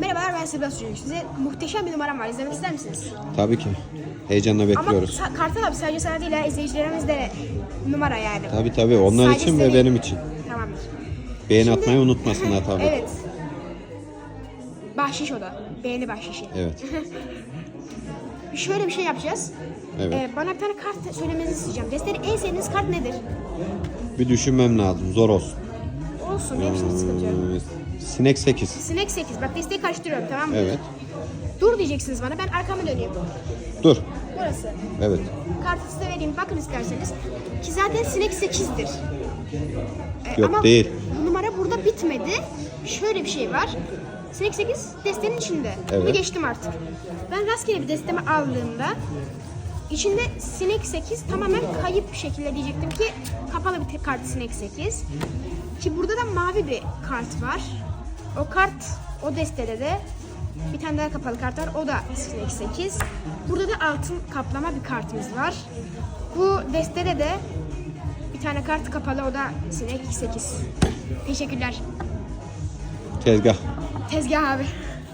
Merhabalar ben Sebastian Çocuk. Size muhteşem bir numaram var. İzlemek ister misiniz? Tabii ki. Heyecanla Ama bekliyoruz. sa- Kartal abi sadece sana değil ha izleyicilerimiz de numara yani. Tabii tabii onlar Sadece için ve benim için. Tamamdır. Beğeni Şimdi- atmayı unutmasınlar tabii. Evet. Bahşiş o da. Beğeni bahşişi. Evet. Şöyle bir şey yapacağız. Evet. Ee, bana bir tane kart söylemenizi isteyeceğim. Destede en sevdiğiniz kart nedir? Bir düşünmem lazım. Zor olsun. Olsun benim için sıkıntı yok. Ee, Sinek 8. Sinek 8. Bak desteği karıştırıyorum tamam mı? Evet. Dur diyeceksiniz bana. Ben arkamı döneyim. Dur. Burası. Evet. Kartı size vereyim. Bakın isterseniz. Ki zaten sinek 8'dir. Ee, Yok, ama değil. bu numara burada bitmedi. Şöyle bir şey var. Sinek 8 destenin içinde. Bunu Evet. geçtim artık. Ben rastgele bir destemi aldığımda içinde sinek 8 tamamen kayıp bir şekilde diyecektim ki kapalı bir tek kart sinek 8. Ki burada da mavi bir kart var. O kart o destede de bir tane daha kapalı kart var. O da sinek 8. Burada da altın kaplama bir kartımız var. Bu destede de bir tane kart kapalı o da sinek 8. Teşekkürler. Tezgah. Tezgah abi.